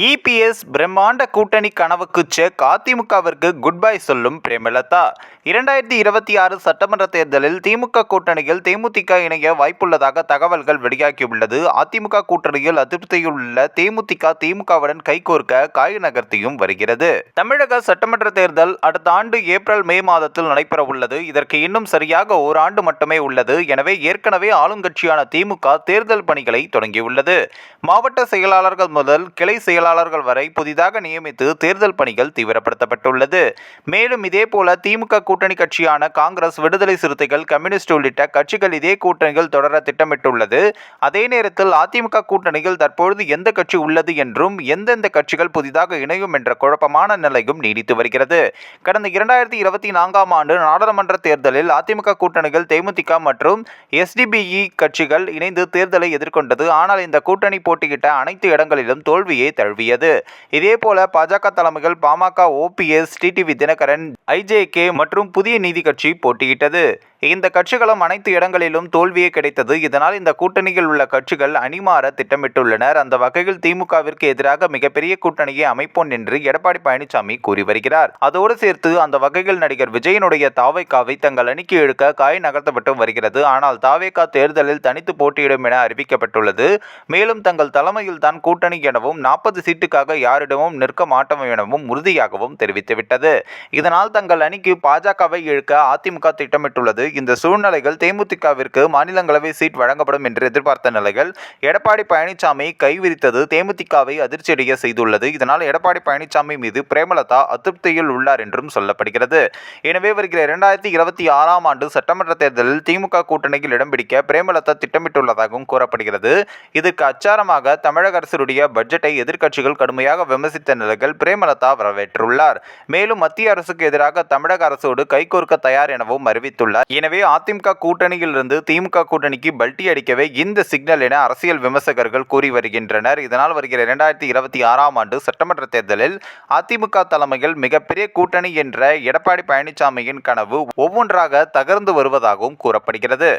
EPS பிரம்மாண்ட கூட்டணி கனவுக்கு செக் அதிமுகவிற்கு குட் பை சொல்லும் பிரேமலதா. இரண்டாயிரத்தி இருபத்தி ஆறு சட்டமன்ற தேர்தலில் திமுக கூட்டணியில் தேமுதிக இணைய வாய்ப்புள்ளதாக தகவல்கள் வெளியாகியுள்ளது. அதிமுக கூட்டணியில் அதிருப்தியில் உள்ள தேமுதிக திமுகவுடன் கைகோர்க்க காய் நகர்த்தியும் வருகிறது. தமிழக சட்டமன்ற தேர்தல் அடுத்த ஆண்டு ஏப்ரல் மே மாதத்தில் நடைபெற உள்ளது இதற்கு இன்னும் சரியாக ஓராண்டு மட்டுமே உள்ளது. எனவே ஏற்கனவே ஆளுங்கட்சியான திமுக தேர்தல் பணிகளை தொடங்கியுள்ளது. மாவட்ட செயலாளர்கள் முதல் கிளை செயல் பொறியியலாளர்கள் வரை புதிதாக நியமித்து தேர்தல் பணிகள் தீவிரப்படுத்தப்பட்டுள்ளது. மேலும் இதேபோல திமுக கூட்டணி கட்சியான காங்கிரஸ் விடுதலை சிறுத்தைகள் கம்யூனிஸ்ட் உள்ளிட்ட கட்சிகள் இதே கூட்டணிகள் தொடர திட்டமிட்டுள்ளது. அதே நேரத்தில் அதிமுக கூட்டணியில் தற்பொழுது எந்த கட்சி உள்ளது என்றும் எந்தெந்த கட்சிகள் புதிதாக இணையும் என்ற குழப்பமான நிலையும் நீடித்து வருகிறது. கடந்த இரண்டாயிரத்தி இருபத்தி நான்காம் ஆண்டு நாடாளுமன்ற தேர்தலில் அதிமுக கூட்டணிகள் தேமுதிக மற்றும் எஸ்டிபிஇ கட்சிகள் இணைந்து தேர்தலை எதிர்கொண்டது. ஆனால் இந்த கூட்டணி போட்டியிட்ட அனைத்து இடங்களிலும் தோல்வியை தழுவியது. இதேபோல பாஜக தலைமைகள் பாமக ஓபிஎஸ் டிடிவி தினகரன் ஐஜேகே மற்றும் புதிய நீதி கட்சி போட்டியிட்டது. இந்த கட்சிகளும் அனைத்து இடங்களிலும் தோல்வியே கிடைத்தது. இதனால் இந்த கூட்டணியில் உள்ள கட்சிகள் அணிமாற திட்டமிட்டுள்ளனர். அந்த வகையில் திமுகவிற்கு எதிராக மிகப்பெரிய கூட்டணியை அமைப்போம் என்று எடப்பாடி பழனிசாமி கூறி வருகிறார். அதோடு சேர்த்து அந்த வகையில் நடிகர் விஜயனுடைய தாவைக்காவை தங்கள் அணிக்கு இழுக்க காய் நகர்த்தப்பட்டு வருகிறது. ஆனால் தாவேகா தேர்தலில் தனித்து போட்டியிடும் என அறிவிக்கப்பட்டுள்ளது. மேலும் தங்கள் தலைமையில் தான் கூட்டணி எனவும் நாற்பது சீட்டுக்காக யாரிடமும் நிற்க மாட்டோம் எனவும் உறுதியாகவும் தெரிவித்துவிட்டது. இதனால் தங்கள் அணிக்கு பாஜகவை இழுக்க அதிமுக திட்டமிட்டுள்ளது. இந்த சூழ்நிலைகள் தேமுதிகவிற்கு மாநிலங்களவை சீட் வழங்கப்படும் என்று எதிர்பார்த்த நிலைகள் எடப்பாடி பழனிசாமி கைவிரித்தது தேமுதிகவை அதிர்ச்சியடைய செய்துள்ளது. இதனால் எடப்பாடி பழனிசாமி மீது பிரேமலதா அதிருப்தியில் உள்ளார் என்றும் சொல்லப்படுகிறது. எனவே வருகிற இரண்டாயிரத்தி இருபத்தி ஆறாம் ஆண்டு சட்டமன்ற தேர்தலில் திமுக கூட்டணியில் இடம் பிடிக்க பிரேமலதா திட்டமிட்டுள்ளதாகவும் கூறப்படுகிறது. இதற்கு அச்சாரமாக தமிழக அரசுடைய பட்ஜெட்டை எதிர்க்கட்சிகள் கடுமையாக விமர்சித்த நிலையில் பிரேமலதா வரவேற்றுள்ளார். மேலும் மத்திய அரசுக்கு எதிராக தமிழக அரசோடு கைகோர்க்க தயார் எனவும் அறிவித்துள்ளார். எனவே அதிமுக கூட்டணியிலிருந்து திமுக கூட்டணிக்கு பல்டி அடிக்கவே இந்த சிக்னல் என அரசியல் விமர்சகர்கள் கூறி வருகின்றனர். இதனால் வருகிற இரண்டாயிரத்தி இருபத்தி ஆறாம் ஆண்டு சட்டமன்ற தேர்தலில் அதிமுக தலைமையில் மிகப்பெரிய கூட்டணி என்ற எடப்பாடி பழனிசாமியின் கனவு ஒவ்வொன்றாக தகர்ந்து வருவதாகவும் கூறப்படுகிறது.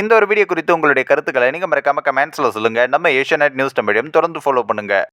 இந்த ஒரு வீடியோ குறித்து உங்களுடைய கருத்துக்களை நீங்கள் மறக்காம கமெண்ட்ஸில் சொல்லுங்கள் நம்ம ஏஷியா நியூஸ் தமிழையும் தொடர்ந்து ஃபாலோ பண்ணுங்கள்